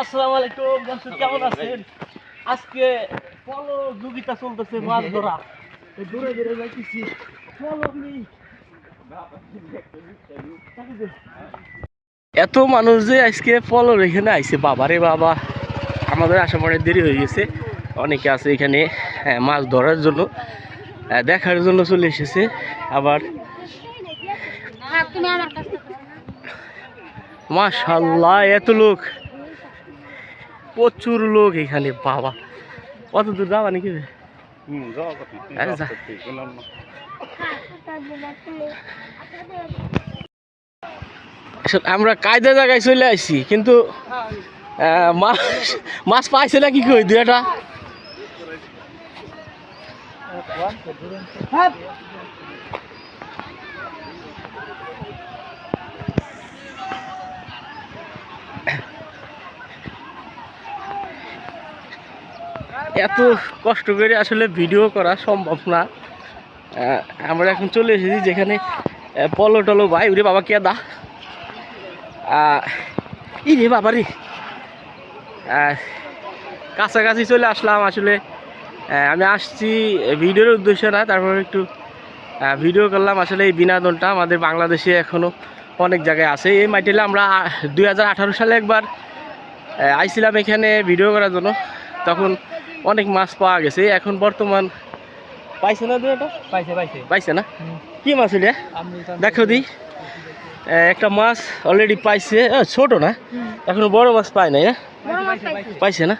আসসালামু আলাইকুম দর্শক কেমন আছেন? আজকে প্রতিযোগিতা চলতেছে মাছ ধরা। দূরে দূরে যাইতেছি। এত মানুষ যে আজকে পলর এখানে আইছে বাবা রে বাবা। আমাদের আসা পরে দেরি হয়ে গেছে। অনেকে আছে এখানে হ্যাঁ, মাছ ধরার জন্য দেখার জন্য চলে এসেছে। আবার তুমি মাশাল্লাহ এত লোক। প্রচুর লোক এখানে বাবা। কত দূর যাওয়া নাকি আরে আমরা কায়দা জায়গায় চলে আসছি কিন্তু আহ, মাছ মাছ পাইছে না কি কই দুই একটা এত কষ্ট করে আসলে ভিডিও করা সম্ভব না। আমরা এখন চলে এসেছি যেখানে পলো টলো ভাই, ওরে বাবা কে দা ই রে বাবা রে। কাছাকাছি চলে আসলাম আসলে। আমি আসছি ভিডিওর উদ্দেশ্য না, তারপর একটু ভিডিও করলাম আসলে এই বিনোদনটা আমাদের বাংলাদেশে এখনও অনেক জায়গায় আছে। এই মাইটেলে আমরা দু হাজার আঠারো সালে একবার আইছিলাম এখানে ভিডিও করার জন্য। তখন অনেক মাছ পাওয়া গেছে। এখন বর্তমান পাইছে না দুটো পাইছে পাইছে। পাইছে না? কি মাছ এটা দেখো দি। একটা মাছ অলরেডি পাইছে। ছোট না? এখনও বড় মাছ পায় না? হ্যাঁ? বড় পাইছে। না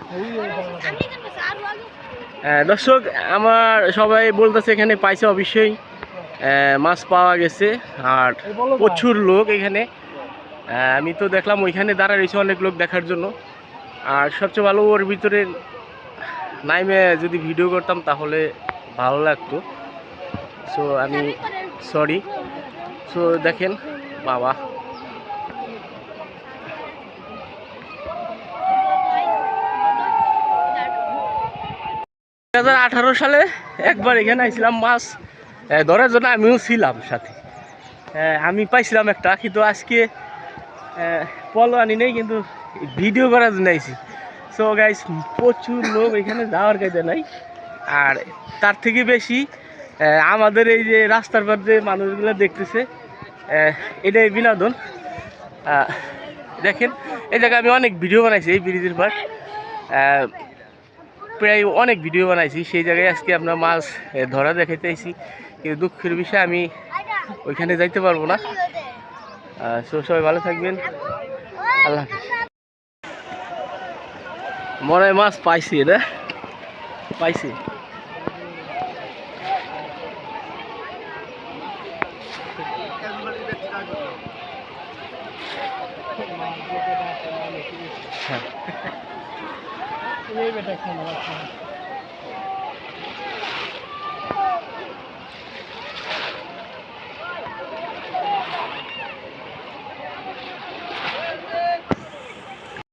দর্শক আমার সবাই বলতেছে এখানে পাইছে অবশ্যই। মাছ পাওয়া গেছে। আর প্রচুর লোক এখানে। আমি তো দেখলাম ওইখানে দাঁড়া রয়েছে অনেক লোক দেখার জন্য। আর সবচেয়ে ভালো ওর ভিতরে নাইমে যদি ভিডিও করতাম তাহলে ভালো লাগতো। সো আমি সরি সো দেখেন, বাবা। দু হাজার আঠারো সালে একবার এখানে আইছিলাম মাছ। ধরার জন্য আমিও ছিলাম সাথে। আমি পাইছিলাম একটা, কিন্তু আজকে পলো আনি নেই, কিন্তু ভিডিও করার জন্য আইছি। সো গাইস প্রচুর লোক এখানে যাওয়ার কাজে নাই। আর তার থেকে বেশি আমাদের এই যে রাস্তার পর যে মানুষগুলো দেখতেছে এটাই বিনোদন। দেখেন, এই জায়গায় আমি অনেক ভিডিও বানাইছি এই ব্রিজের পর প্রায় অনেক ভিডিও বানাইছি, সেই জায়গায় আজকে আমরা মাছ ধরা দেখাইতে আইছি। কিন্তু দুঃখের বিষয়ে, আমি ওইখানে যাইতে পারব না। সো সবাই ভালো থাকবেন। আল্লাহ হাফিজ। মনে হয় মাছ পাইছি না পাইছি। হ্যাঁ। এই বেটা খানা